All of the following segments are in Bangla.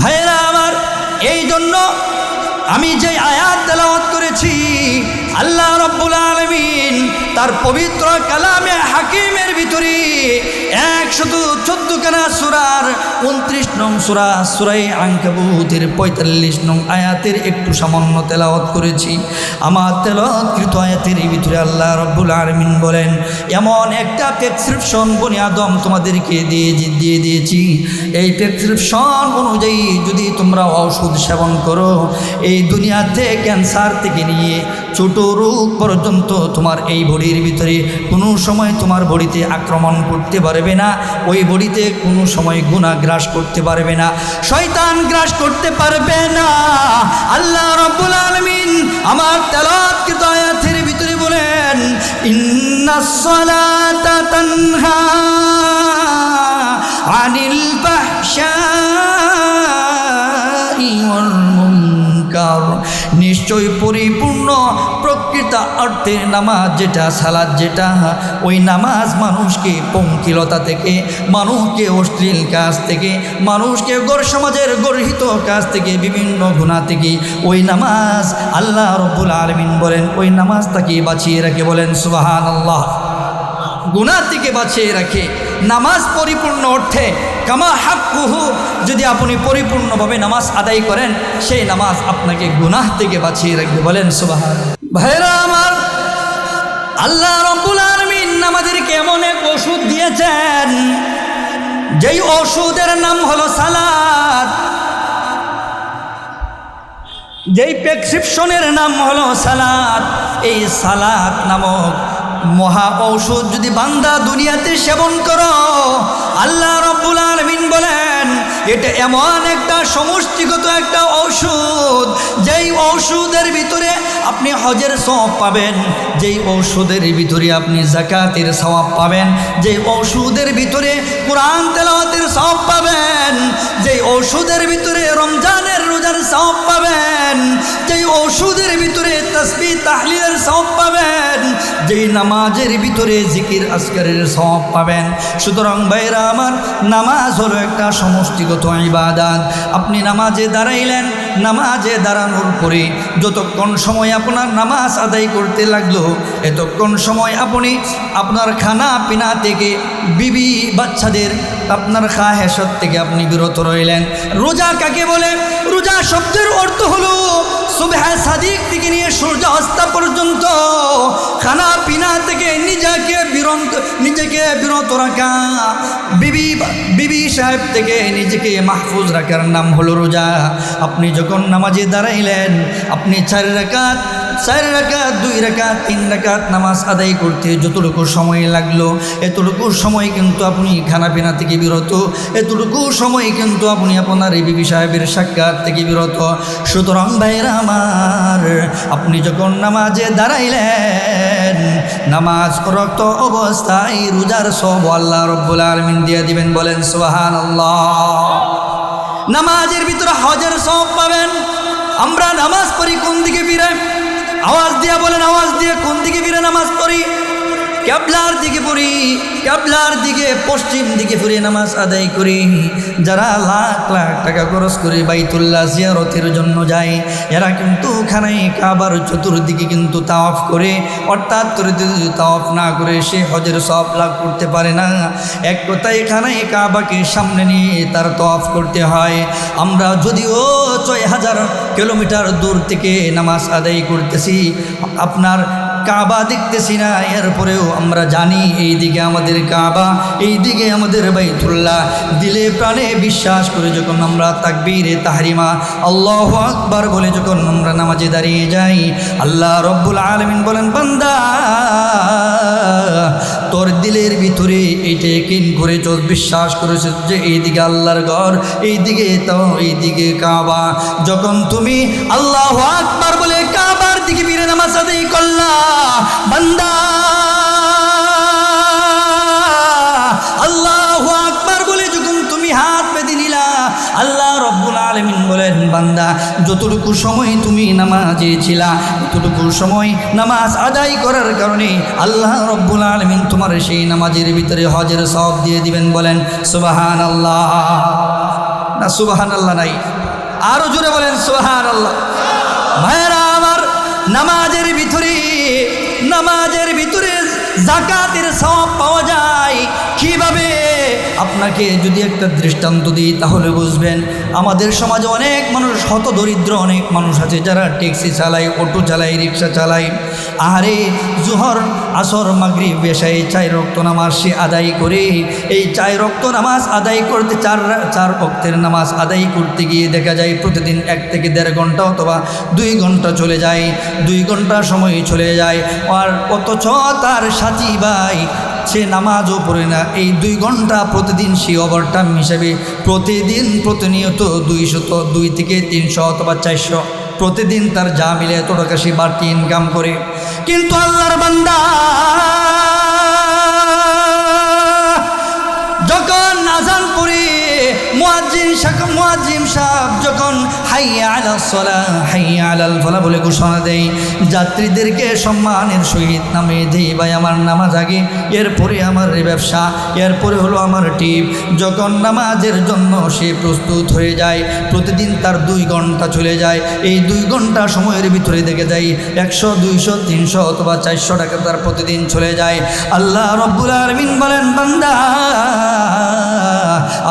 ভাইয়েরা আমার, এই জন্য আমি যে আয়াত তেলাওয়াত করেছি, আল্লাহ রব্বুল আলমিন তার পবিত্র কালামে হাকিমের ভিতরে একশত চোদ্দ কানা সুরার উনত্রিশ নং সুরা, সুরাই পঁয়তাল্লিশ নং আয়াতের একটু সামান্য তেলাওয়াত করেছি। আমার আল্লাহ বলেন, এমন একটা প্রেসক্রিপশন আদম তোমাদেরকে দিয়ে দিয়ে দিয়েছি। এই প্রেসক্রিপশন অনুযায়ী যদি তোমরা ওষুধ সেবন করো, এই দুনিয়াতে ক্যান্সার থেকে নিয়ে ছোট রোগ পর্যন্ত তোমার এই বডির ভিতরে কোনো সময় তোমার বডিতে আক্রমণ করতে পারবে না, ওই বডিতে কোনো সময় গুণা গ্রাস করতে পারবে না, শয়তান গ্রাস করতে পারবে না। আল্লাহ রব্বুল আলমিন আমার তেলাৎকৃত আয়াতের ভিতরে বলেন, ইন্নাস অর্থে নামাজ যেটা, সালাদ যেটা, ওই নামাজ মানুষকে পঙ্কিলতা থেকে, মানুষকে অশ্লীল কাজ থেকে, মানুষকে গড় সমাজের গর্হিত কাজ থেকে, বিভিন্ন গুণা থেকে, ওই নামাজ আল্লাহ রব্বুল আলমিন বলেন, ওই নামাজ তাকে বাঁচিয়ে রাখে বলেন সুবাহান আল্লাহ গুণা থেকে বাঁচিয়ে রাখে। নামাজ পরিপূর্ণ অর্থে, কামা হাক্কুহু, যদি আপনি পরিপূর্ণভাবে নামাজ আদায় করেন, সেই নামাজ আপনাকে গুনাহ থেকে বাঁচিয়ে রাখবে বলেন সুবাহান ভাইরা আল্লাহ রব্বুল আলমিন আমাদেরকে এমন এক ওষুধ দিয়েছেন, যেই ওষুধের নাম হলো সালাদ। যেই প্রেসক্রিপশনের নাম হলো সালাদ। এই সালাদ নামক মহা ঔষধ যদি বান্দা দুনিয়াতে সেবন করো, আল্লাহ রব্বুল আলমিন বলেন এটা এমন একটা সমষ্টিগত একটা ঔষধ, যেই ঔষধের ভিতরে আপনি হজের সওয়াব পাবেন, যেই ঔষধের ভিতরে আপনি জাকাতের সওয়াব পাবেন, যেই ঔষধের ভিতরে কোরআন তেলাওয়াতের সওয়াব পাবেন, যেই ঔষধের ভিতরে রমজানের রোজার সওয়াব পাবেন, যেই ঔষধের ভিতরে তসবি, তাহলিলের সব পাবেন, যেই নামাজের ভিতরে জিকির আসকারের সওয়াব পাবেন। সুতরাং ভাইরা আমার, নামাজ হলো একটা সমষ্টিগত ইবাদাত। আপনি নামাজে দাঁড়াইলেন নামাজে দাঁড়ানোর পরে যতক্ষণ সময় আপনার নামাজ আদায় করতে লাগল, এতক্ষণ সময় আপনি আপনার খানা পিনা থেকে বিবি বাচ্চাদের আপনার খা হেসত থেকে আপনি বিরত রইলেন। রোজা কাকে বলে? রোজা শব্দের অর্থ হলো সুবেহ সাদিক থেকে নিয়ে সূর্য অস্তা পর্যন্ত খানা পিনা থেকে নিজেকে বিরত নিজেকে বিরত রাখা। বিবি বিবি সাহেব থেকে নিজেকে মাহফুজ রাখার নাম হলো রোজা। আপনি যখন নামাজে দাঁড়াইলেন, আপনি চার রাকাত চার রাকাত, দুই রাকাত, তিন রাকাত নামাজ আদায় করতে যতটুকু সময় লাগল, এতটুকু সময় কিন্তু আপনি খানাপিনা থেকে বিরত, এতটুকু সময় কিন্তু আপনি আপনার এই বিবি সাহেবের সাক্ষাৎ থেকে বিরত। সুতরাং ভাইরা আমার, আপনি যখন নামাজে দাঁড়াইলেন, নামাজ রক্ত অবস্থায় রোজার সব আল্লাহ রব্বুল আলমিন দিয়ে দিবেন, বলেন সোহান আল্লাহ নামাজের ভিতরে হজের সব পাবেন। আমরা নামাজ পড়ি কোন দিকে ফিরে? আওয়াজ দিয়া বলেন, আওয়াজ দিয়ে কোন দিকে ফিরে নামাজ পড়ি? ক্যাবলার দিকে পড়ি, ক্যাবলার দিকে, পশ্চিম দিকে ফিরে নামাজ আদায় করি। যারা লাখ লাখ টাকা খরচ করে বাইতুল্লাহ জিয়ারতের জন্য যায়, এরা কিন্তু খানাই কাবার চতুর্দিকে কিন্তু তাওয়াফ করে। অর্থাৎ করে যদি তাওয়াফ না করে, সে হজের সব লাভ করতে পারে না। এক কথায় খানাই কাবাকে সামনে নিয়ে তার তওয়াফ করতে হয়। আমরা যদিও ছয় হাজার কিলোমিটার দূর থেকে নামাজ আদায় করতেছি, আপনার কাবা দেখতেছি না, এরপরেও আমরা জানি এই দিকে আমাদের কাবা, এই দিকে আমাদের বাইতুল্লাহ। দিলে প্রাণে বিশ্বাস করে যখন আমরা তাকবীরে তাহারিমা, আল্লাহ আকবার বলে যখন আমরা নামাজে দাঁড়িয়ে যাই, আল্লাহ রব্বুল আলমিন বলেন, বান্দা, তোর দিলের ভিতরে এইটা কিন করে চোখ বিশ্বাস করেছে যে এইদিকে আল্লাহর ঘর এইদিকে তো এইদিকে কাবা। যখন তুমি আল্লাহ আকবার বলে কাবার দিকে ফিরে নামাজ আদায় করলা। বান্দা, আল্লাহ আকবার বলে যখন তুমি হাত বেঁধে নিলা, আল্লাহ রব্বুল আলমিন বলেন, বান্দা, যতটুকু সময় তুমি নামাজে ছিলা ততটুকু সময় নামাজ আদায় করার কারণে আল্লাহ রব্বুল আলমিন তোমার সেই নামাজের ভিতরে হজের সব দিয়ে দিবেন বলেন সুবাহান আল্লাহ না সুবাহান আল্লাহ নাই। আরও জোরে বলেন সুবাহান আল্লাহ আমার নামাজের ভিতরে নামাজের ভিতরে জাকাতের সব পাওয়া যায়। কীভাবে? আপনাকে যদি একটা দৃষ্টান্ত দিই, তাহলে বুঝবেন আমাদের সমাজে অনেক মানুষ হত দরিদ্র অনেক মানুষ আছে যারা ট্যাক্সি চালায়, অটো চালায়, রিক্সা চালায়। আহারে জোহর, আসর মাগরি বেশাই চাই রক্ত নামাজ সে আদায় করে। এই চাই রক্ত নামাজ আদায় করতে চার চার রক্তের নামাজ আদায় করতে গিয়ে দেখা যায় প্রতিদিন এক থেকে দেড় ঘণ্টা অথবা দুই ঘণ্টা চলে যায়। দুই ঘণ্টা সময় চলে যায়। আর অথচ তার সাথী ভাই, সে নামাজও পড়ে না। এই দুই ঘণ্টা প্রতিদিন সে ওভারটাইম হিসাবে প্রতিদিন প্রতিনিয়ত দুইশত, দুই থেকে তিনশো অথবা চারশো প্রতিদিন তার যা মিলে এত টাকা সে বাড়তি ইনকাম করে। কিন্তু আল্লাহর বান্দা, যখন আজান পড়ে মোয়াজিম সাহেব যখন বলে ঘোষণা দেয় যাত্রীদেরকে সম্মানের সহিত নামে দেই। ভাই, আমার নামাজ আগে, এরপরে আমার ব্যবসা, এরপরে হলো আমার টিপ। যখন নামাজের জন্য সে প্রস্তুত হয়ে যায়, প্রতিদিন তার দুই ঘণ্টা চলে যায়। এই দুই ঘণ্টা সময়ের ভিতরে দেখে যায় একশো, দুইশো, তিনশো অথবা চারশো টাকা তার প্রতিদিন চলে যায়। আল্লাহ রব্বুল আলমিন বলেন, বান্দা,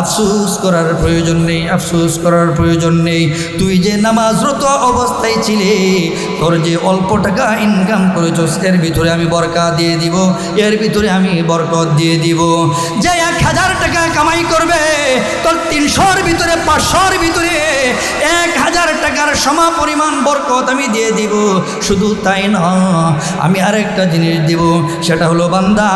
আফসুস করার প্রয়োজন নেই, আফসুস করার প্রয়োজন নেই। তুই যে নামাজরত অবস্থায় ছিলে, তোর যে অল্প টাকা ইনকাম করেছস, এর ভিতরে আমি বরকা দিয়ে দিব, এর ভিতরে আমি বরকত দিয়ে দিব। যে এক হাজার টাকা কামাই করবে, তোর তিনশোর ভিতরে, পাঁচশোর ভিতরে এক হাজার সমা পরিমাণ বরকত আমি দিয়ে দিব। শুধু তাই ন, আমি আরেকটা জিনিস দিব, সেটা হলো বান্দা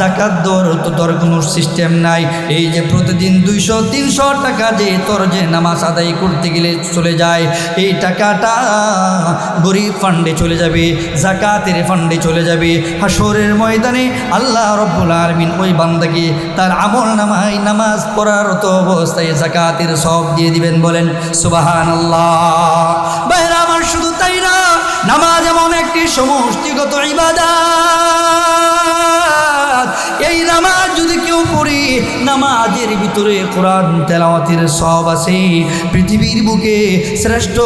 জাকাত দর, তো তোর কোনো সিস্টেম নাই। এই যে প্রতিদিন দুইশো, তিনশো টাকা যে তোর যে নামাজ আদায় করতে গেলে চলে যায়, এই টাকাটা গরিব ফান্ডে চলে যাবে জাকাতের ফান্ডে চলে যাবে। হাসরের ময়দানে আল্লাহ রব্বুল আলমিন ওই বান্দাকে তার আমল নামাই নামাজ পড়ার তো অবস্থায় জাকাতের সব দিয়ে দিবেন বলেন সুবাহান আল্লাহ বাইরে আমার শুধু তাই না নামাজ এমন একটি সমষ্টিগত ইবাদত। এই নামাজ যদি কেউ পড়ে, নামাজের ভিতরে কোরআন, তেলাওয়াতের সব আছে। পৃথিবীর বুকে শ্রেষ্ঠ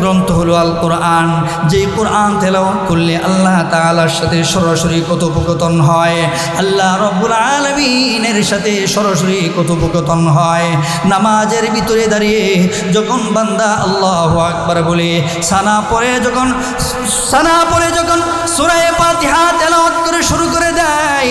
গ্রন্থ হলো আল কোরআন যে কোরআন তেলাওয়াত করলে আল্লাহ তাআলার সাথে সরাসরি কথোপকথন হয়। আল্লাহ রব্বুল আলমিনের সাথে সরাসরি কথোপকথন হয়। নামাজের ভিতরে দাঁড়িয়ে যখন বান্দা আল্লাহ আকবার বলে, সানা পরে যখন, সানা পরে যখন সুরায় পাতিহা তেলাওয়াত করে শুরু করে দেয়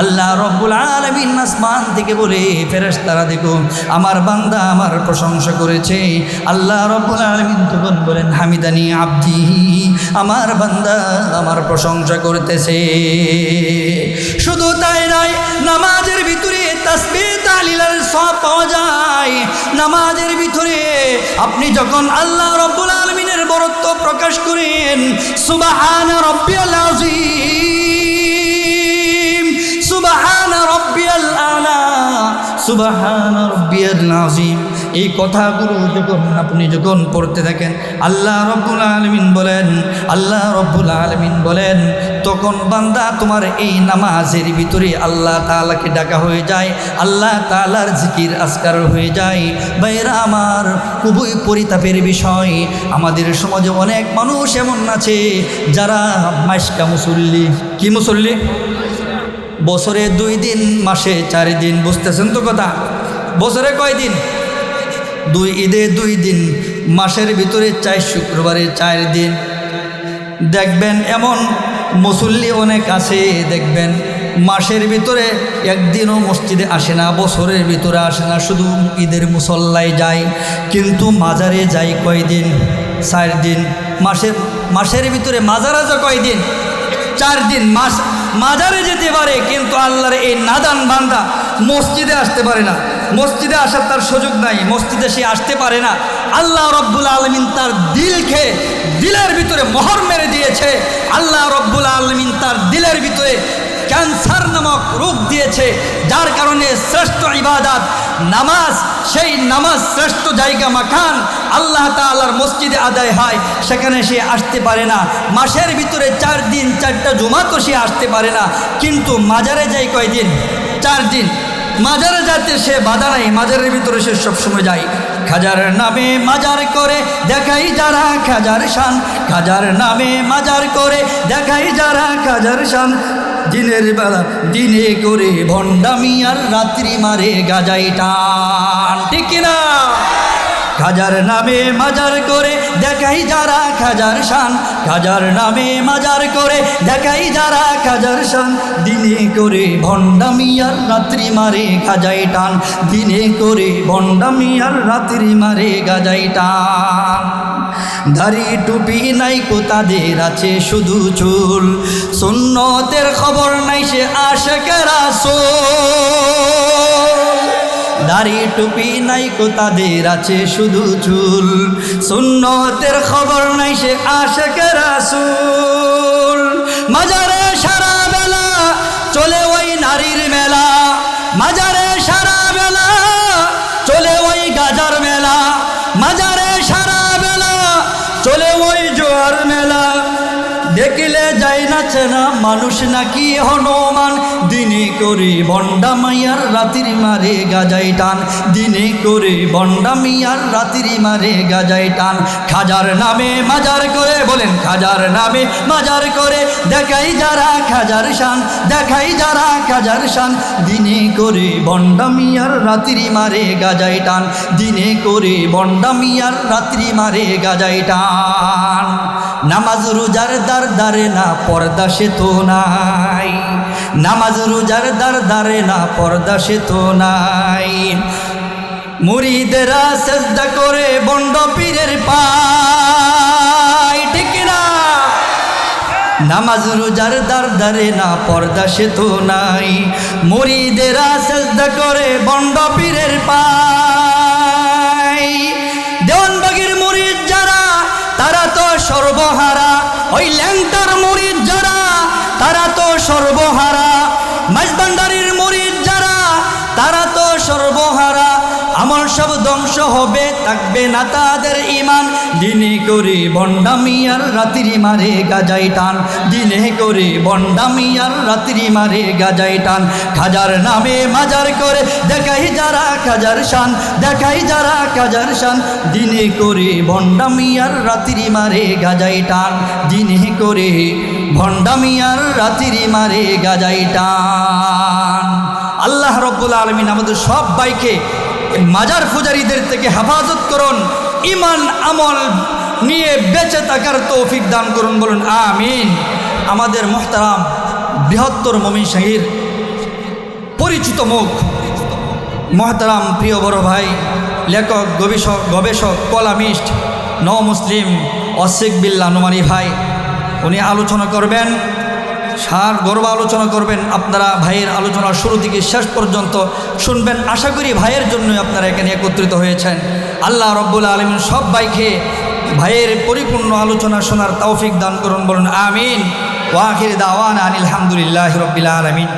আল্লাহ রব্বুল আলমিন আসমান থেকে বলে ফেরেশতারা, দেখো, আমার বান্দা আমার প্রশংসা করেছে। আল্লাহ রব্বুল আলমিন তখন বলেন, হামিদানি আব্দি, আমার বান্দা আমার প্রশংসা করতেছে। শুধু তাই নয়, নামাজের ভিতরে তাসবিহ তালিলার সব পাওয়া যায়। নামাজের ভিতরে আপনি যখন আল্লাহ রব্বুল আলমিনের বরত্ব প্রকাশ করেন, সুবাহান রব্বিয়াল আজিম সুবাহান রব্বিয়াল আজিম এই কথাগুলো যখন আপনি যখন পড়তে থাকেন, আল্লাহ রব্বুল আলমিন বলেন, আল্লাহ রব্বুল আলমিন বলেন, তখন বান্দা তোমার এই নামাজের ভিতরে আল্লাহ তালাকে ডাকা হয়ে যায়, আল্লাহ তালার জিকির আসকার হয়ে যায়। বাইরা আমার, খুবই পরিতাপের বিষয়। আমাদের সমাজে অনেক মানুষ এমন আছে, যারা মাসকা মুসল্লি। কি মুসল্লি? বছরে দুই দিন, মাসে চার দিন, বুঝতেছেন তো কথা? বছরে কয় দিন? দুই ঈদে দুই দিন, মাসের ভিতরে চার শুক্রবারে চার দিন। দেখবেন এমন মুসল্লি অনেক আছে, দেখবেন মাসের ভিতরে একদিনও মসজিদে আসে না, বছরের ভিতরে আসে না, শুধু ঈদের মুসল্লায় যায়, কিন্তু মাজারে যায় কয়দিন চার দিন। মাসের মাসের ভিতরে মাজারা যা কয়দিন চার দিন, মাস মাজারে যেতে পারে, কিন্তু আল্লাহর এই নাদান বান্দা মসজিদে আসতে পারে না। মসজিদে আসার তার সুযোগ নাই, মসজিদে সে আসতে পারে না। আল্লাহ রব্বুল আলমিন তার দিলকে দিলের ভিতরে মোহর মেরে দিয়েছে। আল্লাহ রব্বুল আলমিন তার দিলের ভিতরে ক্যান্সার নামক রোগ দিয়েছে, যার কারণে শ্রেষ্ঠ ইবাদাত, নামাজ, সেই নামাজ শ্রেষ্ঠ জায়গা মাখান আল্লাহ তাআলার মসজিদে আদায় হয়, সেখানে সে আসতে পারে না। মাসের ভিতরে চার দিন, চারটা জুমা তো সে আসতে পারে না। কিন্তু মাজারে যায় কয়দিন? চার দিন। মাজারে যাতে সে বাধা নাই, মাজারের ভিতরে সে সবসময় যায়। খাজার নামে মাজার করে, দেখাই যারা খাজার শান। খাজার নামে মাজার করে, দেখাই যারা খাজার শান। দিনের বেলা দিনে করে ভণ্ডামি আর রাত্রি মারে গাজাই টান। ঠিক কিনা? খাজার নামে মাজার করে, দেখাই যারা খাজার শান। খাজার নামে মাজার করে, দেখাই যারা খাজার শান। দিনে করে ভণ্ডামি আর রাত্রি মারে গাজাই টান। দিনে করে ভণ্ডামি আর রাত্রি মারে গাজাই টান। দাড়ি টুপি নাই কো তাদের আছে শুধু চুল। সুন্নতের খবর নাই সে আশেকেরা সোল দাড়ি টুপি নাই কো তাদের আছে শুধু চুল। সুন্নতের খবর নাই সে আশেকে রাসুল। যাই না মানুষ নাকি হনুমান? দিনে করে বন্ডা মাইয়ার রাতির মারে গাজাই টান। দিনে করে বন্ডা মিয়ার রাতির মারে গাজাই টান। খাজার নামে মাজার করে, বলেন খাজার নামে মাজার করে। দেখাই যারা খাজার শান, দেখাই যারা খাজার শান। দিনে করে বন্ডা মিয়ার রাত্রি মারে গাজাই টান। দিনে করে বন্ডা মিয়ার রাত্রি মারে গাজাই টান। নামাজ রোজার দার দারে না, পর্দা সে তো নাই। নামাজ রোজার দার দারে না, পর্দা সে তো নাই। মুরিদেরা সেজদা করে বন্ড পীরের পাই ঠিক না নামাজ রোজার দার দারে না, পর্দা সে তো নাই। মুরিদেরা সেজদা করে বন্ড পীরের পাই মাঝবান্ডারির মরিদ যারা, তারা তো সর্বহারা। আমার সব ধ্বংস হবে, থাকবে না তাদের ইমান দিনে করে বন্ডামি আর রাত্রি মারে গাজাই টান। দিনে করে বন্ডামি আর রাত্রি মারে গাজাই টান। খাজার নামে মাজার করে, দেখাই যারা খাজার শান। দেখাই যারা খাজার শান। দিনে করে ভণ্ডামি আর রাত্রি মারে গাজাই টান। দিনে করে ভণ্ডামি আর রাত্রি মারে গাজাই টান। আল্লাহ রব্বুল আলমিন আমাদের সব বাইকে মাজার ফুজারিদের থেকে হেফাজত করুন ইমান আমল নিয়ে বেঁচে থাকার তৌফিক দান করুন, বলুন আমিন। আমাদের মোহতারাম বৃহত্তর মমিন শাহির পরিচিত মুখ, মহতারাম প্রিয় বড় ভাই, লেখক, গবেষক গবেষক, কলামিস্ট ন মুসলিম অশিক বিল্লা নোমানি ভাই উনি আলোচনা করবেন সার গর্ব আলোচনা করবেন, আপনারা ভাইয়ের আলোচনা শুরু থেকে শেষ পর্যন্ত শুনবেন। আশা করি ভাইয়ের জন্য আপনারা এখানে একত্রিত হয়েছেন। আল্লাহ রব্বুল আলমিন সব ভাইকে ভাইয়ের পরিপূর্ণ আলোচনা শোনার তৌফিক দান করুন, বলুন আমিন। ওয়াহির দাওয়ান আনিল হামদুলিল্লাহ রব্বিল আলমিন।